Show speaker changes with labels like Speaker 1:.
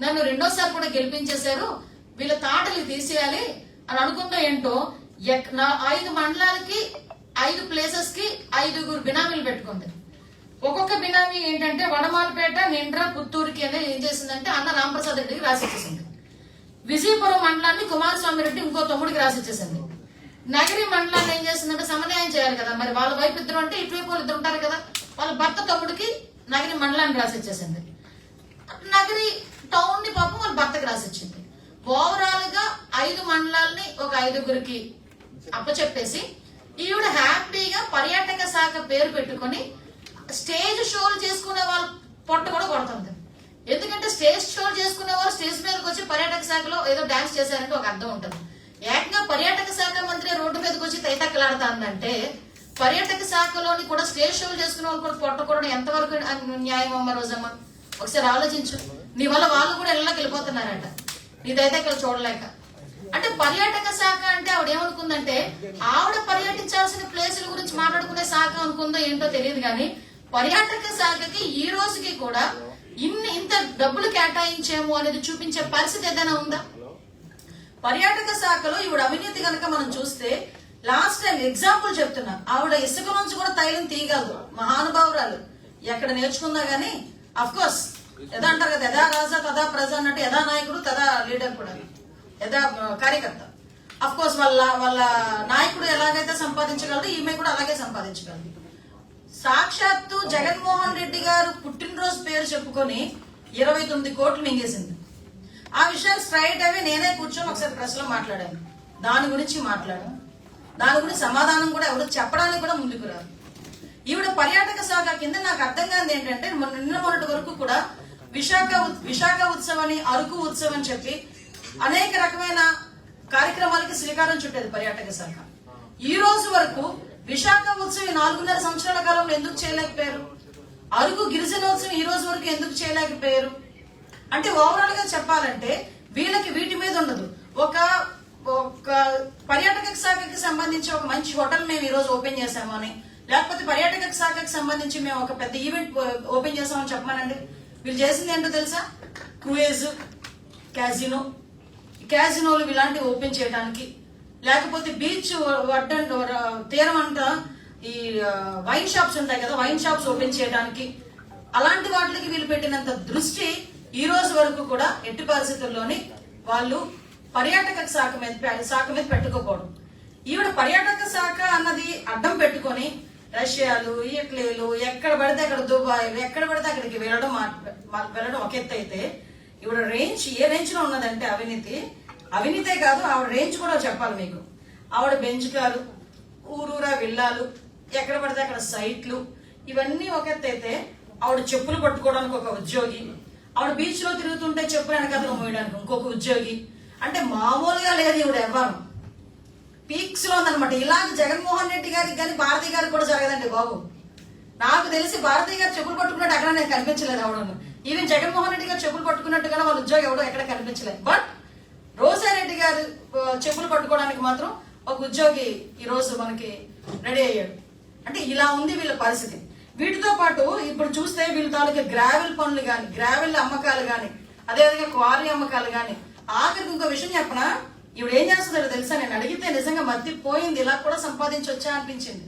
Speaker 1: నన్ను రెండోసారి కూడా గెలిపించేశారు. వీళ్ళ తాటలు తీసేయాలి అని అనుకుందో ఏంటో ఎక్- నా ఐదు మండలాలకి ఐదు ప్లేసెస్కి ఐదుగురు బినామీలు పెట్టుకుంది. ఒక్కొక్క బినామీ ఏంటంటే వడమాలపేట నిండ్ర పుత్తూరుకి అనేది ఏం చేసిందంటే అన్న రామప్రసాద్ రెడ్డికి రాసిచ్చేసింది. విజయపురం మండలాన్ని కుమారస్వామి రెడ్డి ఇంకో తమ్ముడికి రాసిచ్చేసింది. నగరి మండలాన్ని ఏం చేసిందంటే సమన్వయం చేయాలి కదా. మరి వాళ్ళ వైపు ఇద్దరు అంటే ఇటువైపు ఇద్దరు ఉంటారు కదా. వాళ్ళ భర్త తమ్ముడికి నగరి మండలాన్ని రాసిచ్చేసింది ఇచ్చేసింది నగరి టౌన్ని పాపం వాళ్ళ భర్తకి రాసిచ్చింది ఓవరాల్గా ఐదు మండలాల్ని ఒక ఐదుగురికి అప్పచెప్పేసి ఈవిడ హ్యాపీగా పర్యాటక శాఖ పేరు పెట్టుకొని స్టేజ్ షోలు చేసుకునే వాళ్ళ పొట్ట కూడా కొడుతుంది. ఎందుకంటే స్టేజ్ షోలు చేసుకునే వాళ్ళు స్టేజ్ మీదకి వచ్చి పర్యాటక శాఖలో ఏదో డాన్స్ చేశారంటే ఒక అర్థం ఉంటుంది. ఏకంగా పర్యాటక శాఖ మంత్రి రోడ్డు మీదకి వచ్చి తైతక్కలాడుతుందంటే పర్యాటక శాఖలోని కూడా స్టేజ్ షోలు చేసుకునే వాళ్ళు కూడా పొట్ట కూడా ఎంతవరకు న్యాయం అమ్మ రోజమ్మ? ఒకసారి ఆలోచించు. నీ వల్ల వాళ్ళు కూడా ఇళ్ళకి వెళ్ళిపోతున్నారంట. నీదైతే ఇక్కడ చూడలేక. అంటే పర్యాటక శాఖ అంటే ఆవిడ ఏమనుకుందంటే ఆవిడ పర్యటించాల్సిన ప్లేసుల గురించి మాట్లాడుకునే శాఖ అనుకుందో ఏంటో తెలియదు కానీ పర్యాటక శాఖకి ఈ రోజుకి కూడా ఇన్ని ఇంత డబ్బులు కేటాయించాము అనేది చూపించే పరిస్థితి ఏదైనా ఉందా? పర్యాటక శాఖలో ఈవిడ అవినీతి కనుక మనం చూస్తే లాస్ట్ టైం ఎగ్జాంపుల్ చెప్తున్నా. ఆవిడ ఇసుక నుంచి కూడా తైలం తీయగలదు. మహానుభావురాలు. ఎక్కడ నేర్చుకుందా గానీ అఫ్ కోర్స్ యథా అంటారు కదా యథా రాజా తదా ప్రజ అన్నట్టు యథా నాయకుడు తదా లీడర్ కూడా. యథా కార్యకర్త. అఫ్ కోర్స్ వాళ్ళ వాళ్ళ నాయకుడు ఎలాగైతే సంపాదించగలదు ఈమె కూడా అలాగే సంపాదించగలదు. సాక్షాత్తు జగన్మోహన్ రెడ్డి గారు పుట్టినరోజు పేరు చెప్పుకొని ఇరవై తొమ్మిది కోట్లు మింగేసింది. ఆ విషయాలు స్ట్రైట్ అవి నేనే కూర్చొని ఒకసారి ప్రెస్లో మాట్లాడాను. దాని గురించి మాట్లాడాను. దాని గురించి సమాధానం కూడా ఎవరు చెప్పడానికి కూడా ముందుకు రాదు ఈవిడ పర్యాటక శాఖ కింద నాకు అర్థం కాదు ఏంటంటే నిన్న మొన్నటి వరకు కూడా విశాఖ విశాఖ ఉత్సవం అని అరకు ఉత్సవం అని చెప్పి అనేక రకమైన కార్యక్రమాలకి శ్రీకారం చుట్టేది పర్యాటక శాఖ. ఈ రోజు వరకు విశాఖ ఉత్సవం నాలుగున్నర సంవత్సరాల కాలంలో ఎందుకు చేయలేకపోయారు? అరకు గిరిజనోత్సవం ఈ రోజు వరకు ఎందుకు చేయలేకపోయారు? అంటే ఓవరాల్గా చెప్పాలంటే వీళ్ళకి వీటి మీద ఉండదు. ఒక ఒక పర్యాటక శాఖకి సంబంధించి ఒక మంచి హోటల్ మేము ఈ రోజు ఓపెన్ చేసామని లేకపోతే పర్యాటక శాఖకు సంబంధించి మేము ఒక పెద్ద ఈవెంట్ ఓపెన్ చేసామని చెప్పమనండి. వీళ్ళు చేసింది ఏంటో తెలుసా? క్రూయేజ్ క్యాజినో క్యాజినోలు ఇలాంటివి ఓపెన్ చేయడానికి లేకపోతే బీచ్ వడ్డంట తీరం అంట ఈ uh, వైన్ షాప్స్ ఉంటాయి కదా వైన్ షాప్స్ ఓపెన్ చేయడానికి అలాంటి వాటికి వీళ్ళు పెట్టినంత దృష్టి ఈ రోజు వరకు కూడా ఎట్టి పరిస్థితుల్లోని వాళ్ళు పర్యాటక శాఖ మీద శాఖ మీద పెట్టుకోకూడదు. ఈవిడ పర్యాటక శాఖ అన్నది అడ్డం పెట్టుకొని రష్యాలు ఇటలీలు ఎక్కడ పడితే అక్కడ దుబాయ్ ఎక్కడ పడితే అక్కడికి వెళ్ళడం మా- వెళ్ళడం ఒక ఎత్తు అయితే ఈవిడ రేంజ్ ఏ రేంజ్లో ఉన్నదంటే అవినీతి. అవినీతే కాదు ఆవిడ రేంజ్ కూడా చెప్పాలి మీకు. ఆవిడ బెంచుకాలు ఊరూరా విల్లాలు ఎక్కడ పడితే అక్కడ సైట్లు ఇవన్నీ ఒక ఎత్తు అయితే ఆవిడ చెప్పులు పట్టుకోవడానికి ఒక ఉద్యోగి. ఆవిడ బీచ్లో తిరుగుతుంటే చెప్పులు వెనకతలు మోయడానికి ఇంకొక ఉద్యోగి. అంటే మామూలుగా లేదు ఈవిడ ఎవరు. పీక్స్లో ఉందన్నమాట. ఇలాంటి జగన్మోహన్ రెడ్డి గారికి కానీ భారతి గారికి కూడా జరగదండి బాబు. నాకు తెలిసి భారతి గారు చెప్పులు పట్టుకున్నట్టు అక్కడ నేను కనిపించలేదు అవడం ఈవెన్ జగన్మోహన్ రెడ్డి గారు చెప్పులు పట్టుకున్నట్టుగా వాళ్ళ ఉద్యోగం ఎవడో ఎక్కడ కనిపించలేదు. బట్ రోజారెడ్డి గారు చెప్పులు పట్టుకోవడానికి మాత్రం ఒక ఉద్యోగి ఈరోజు మనకి రెడీ అయ్యాడు. అంటే ఇలా ఉంది వీళ్ళ పరిస్థితి. వీటితో పాటు ఇప్పుడు చూస్తే వీళ్ళ తాలూకా గ్రావెల్ పనులు కానీ గ్రావెల్ అమ్మకాలు కానీ అదేవిధంగా క్వారీ అమ్మకాలు కానీ ఆఖరికి ఇంకో విషయం చెప్పనా? ఈవిడ ఏం చేస్తుందో తెలుసా? నేను అడిగితే నిజంగా మత్తి పోయింది ఇలా కూడా సంపాదించొచ్చా అనిపించింది.